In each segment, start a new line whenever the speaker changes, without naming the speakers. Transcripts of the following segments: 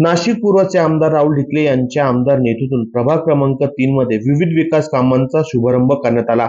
नाशिक पूर्वचे आमदार राहुल ढिकले यांच्या आमदार नेतृत्वातून प्रभाग क्रमांक तीन मध्ये विविध विकास कामांचा शुभारंभ करण्यात आला.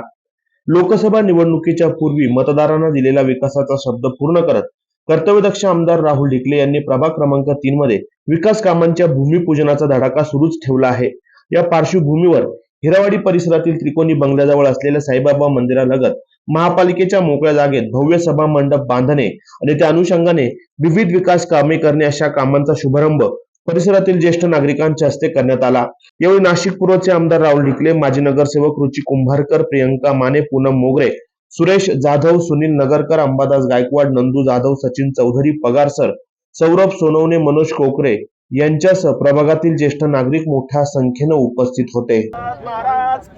लोकसभा निवडणुकीच्या पूर्वी मतदारांना दिलेला विकासाचा शब्द पूर्ण करत कर्तव्यदक्ष आमदार राहुल ढिकले यांनी प्रभाग क्रमांक तीन मध्ये विकास कामांच्या भूमिपूजनाचा धडाका सुरूच ठेवला आहे. या पार्श्वभूमीवर हिरावाडी परिसरातील त्रिकोणी बंगल्याजवळ असलेल्या साईबाबा मंदिरालगत महापालिकेच्या मोकळ्या जागेत भव्य सभा मंडप बांधणे आणि त्या अनुषंगाने विविध विकास कामे करणे अशा कामांचा शुभारंभ परिसरातील ज्येष्ठ नागरिकांच्या हस्ते करण्यात आला. यावेळी नाशिक पूर्वचे आमदार राहुल ढिकले माजी नगरसेवक रुची कुंभारकर प्रियंका माने पूनम मोगरे सुरेश जाधव सुनील नगरकर अंबादास गायकवाड नंदू जाधव सचिन चौधरी पगार सर सौरभ सोनवणे मनोज कोकरे यांच्यासह प्रभागातील ज्येष्ठ नागरिक मोठ्या संख्येनं उपस्थित होते.
महाराज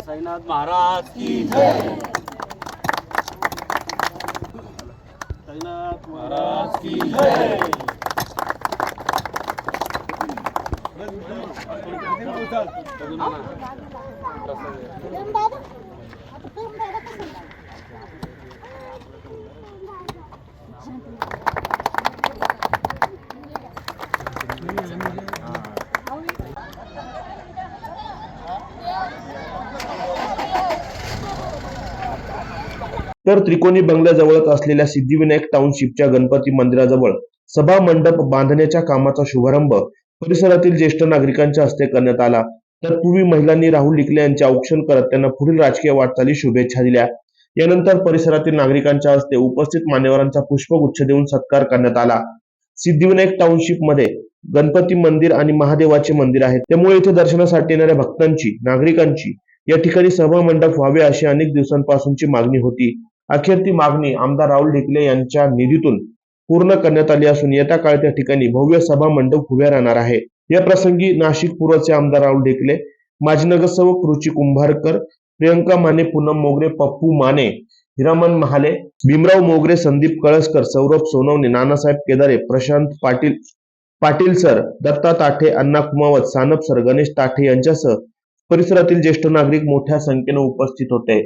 साईनाथ महाराज की साईनाथ महाराज की जय.
Kırım
तर त्रिकोणी बंगल्याजवळच असलेल्या सिद्धिविनायक टाउनशिपच्या गणपती मंदिराजवळ सभा मंडप बांधण्याच्या कामाचा शुभारंभ परिसरातील ज्येष्ठ नागरिकांच्या हस्ते करण्यात आला. तत्पूर्वी महिलांनी राहुल लिखले यांचे औक्षण करत त्यांना पुढील राजकीय वाटचाली शुभेच्छा दिल्या. यानंतर परिसरातील नागरिकांच्या हस्ते उपस्थित मान्यवरांचा पुष्पगुच्छ देऊन सत्कार करण्यात आला. सिद्धिविनायक टाउनशिपमध्ये गणपती मंदिर आणि महादेवाचे मंदिर आहे. त्यामुळे इथे दर्शनासाठी येणाऱ्या भक्तांची नागरिकांची या ठिकाणी सभा मंडप व्हावे अशी अनेक दिवसांपासूनची मागणी होती. अखेर ती मागणी आमदार राहुल ढिकले यांच्या निधीतून पूर्ण करण्यात आली असून येत्या काळात त्या ठिकाणी भव्य सभा मंडप उभ्या राहणार आहे. या प्रसंगी नाशिक पूर्वचे आमदार राहुल ढेकले माजी नगरसेवक रुची कुंभारकर प्रियंका माने पूनम मोगरे पप्पू माने हिरामन महाले भीमराव मोगरे संदीप कळसकर सौरभ सोनवणे नानासाहेब केदारे प्रशांत पाटील पाटील सर दत्ता ताठे अण्णा कुमावत सानप सर गणेश ताठे यांच्यासह परिसरातील ज्येष्ठ नागरिक मोठ्या संख्येने उपस्थित होते.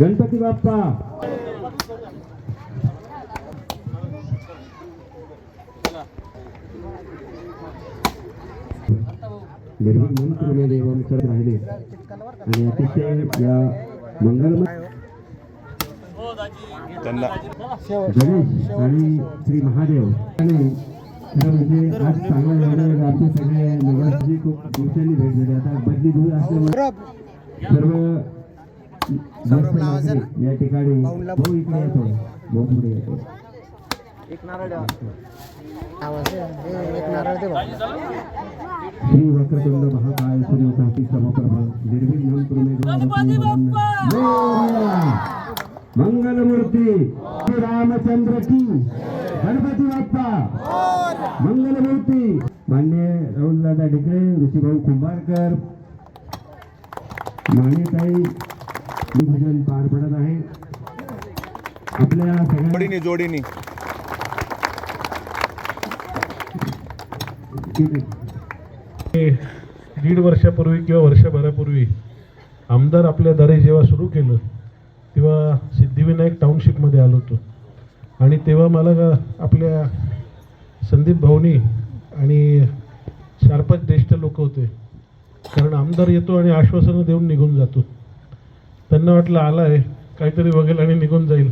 गणपती बाप्पा निर्विघ्न पूर्णदेवम करत राहिले आणि अतिशय या मंगलमय गणेश आणि श्री महादेव आणि खरं म्हणजे आज चांगलं झालं आमचे सगळे नगरची खूप दिवसांनी भेट झाली आता बदली दूर असल्यामुळे सर्व ज्येष्ठ नागरिक या ठिकाणी भाऊ इकडे येतो भाऊ पुढे येतो श्री वक्रतुंड महाकाय सूर्यकांती समप्रभ. निर्विघ्न कुरुमे मंगलमूर्ती श्री रामचंद्र की. गणपती बाप्पा! मंगलमूर्ती! मान्य राहुल दादा ढिकळे ऋषीभाऊ कुंभारकर मानेताई भजन पार पडत आहे. आपल्या सगळ्या
जोडीने जोडीने.
दीड वर्षापूर्वी किंवा वर्षभरापूर्वी आमदार आपल्या दारे जेव्हा सुरू केलं तेव्हा सिद्धिविनायक टाउनशिपमध्ये आलो होतो. आणि तेव्हा मला का आपल्या संदीप भाऊनी आणि चार पाच ज्येष्ठ लोक होते. कारण आमदार येतो आणि आश्वासनं देऊन निघून जातो. त्यांना वाटलं आला आहे काहीतरी बघेल आणि निघून जाईल.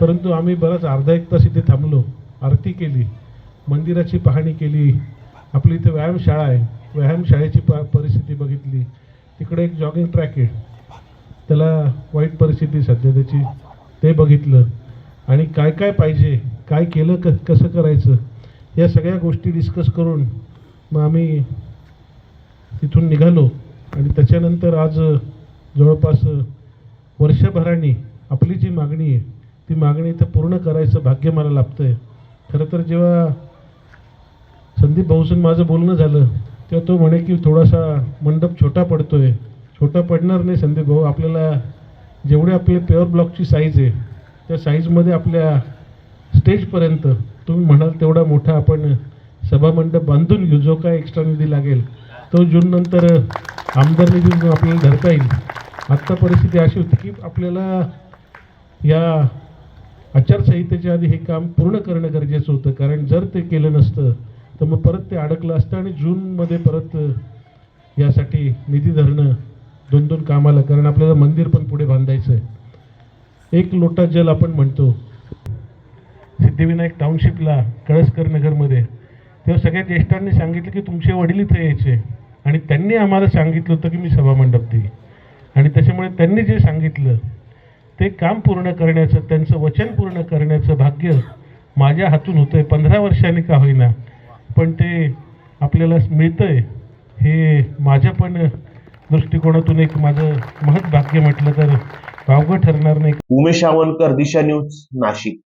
परंतु आम्ही बराच अर्धा एक तास इथे थांबलो आरती केली मंदिराची पाहणी केली. आपली इथे व्यायामशाळा आहे. व्यायामशाळेची प परिस्थिती बघितली. तिकडे एक जॉगिंग ट्रॅक आहे. त्याला वाईट परिस्थिती सध्या त्याची. ते बघितलं. आणि काय काय पाहिजे? काय केलं क कसं करायचं? या सगळ्या गोष्टी डिस्कस करून मग आम्ही तिथून निघालो. आणि त्याच्यानंतर आज जवळपास वर्षभराने आपली जी मागणी आहे ती मागणी इथं पूर्ण करायचं भाग्य मला लाभतं आहे खरं तर जेव्हा संदीप भाऊसून माझं बोलणं झालं तेव्हा तो म्हणे की थोडासा मंडप छोटा पडतो आहे छोटा पडणार नाही संदीप भाऊ आपल्याला जेवढे आपले प्युअर ब्लॉकची साईज आहे त्या साईजमध्ये आपल्या स्टेजपर्यंत तुम्ही म्हणाल तेवढा मोठा आपण सभामंडप बांधून घेऊ जो काय एक्स्ट्रा निधी लागेल तो जूननंतर आमदार निधी आपल्याला धरता येईल. आत्ता परिस्थिती अशी होती की आपल्याला या आचारसंहितेच्या आधी हे काम पूर्ण करणं गरजेचं होतं. कारण जर ते केलं नसतं तर मग परत ते अडकलं असतं आणि जूनमध्ये परत यासाठी निधी धरणं दोन दोन कामाला कारण आपल्याला मंदिर पण पुढे बांधायचं आहे एक लोटा जल आपण म्हणतो. सिद्धिविनायक टाउनशिपला कळसकर नगरमध्ये. तेव्हा सगळ्या ज्येष्ठांनी सांगितलं की तुमचे वडील इथे यायचे. आणि त्यांनी आम्हाला सांगितलं होतं की मी सभामंडप देईल आणि त्याच्यामुळे त्यांनी जे सांगितलं ते काम पूर्ण करण्याचं त्यांचं वचन पूर्ण करण्याचं भाग्य माझ्या हातून होतं आहे पंधरा वर्षांनी का होईना पण ते आपल्याला मिळतंय. हे माझ्या पण दृष्टिकोनातून एक माझं महत भाग्य म्हटलं तर वावगं ठरणार नाही.
उमेश आवनकर दिशा न्यूज नाशिक.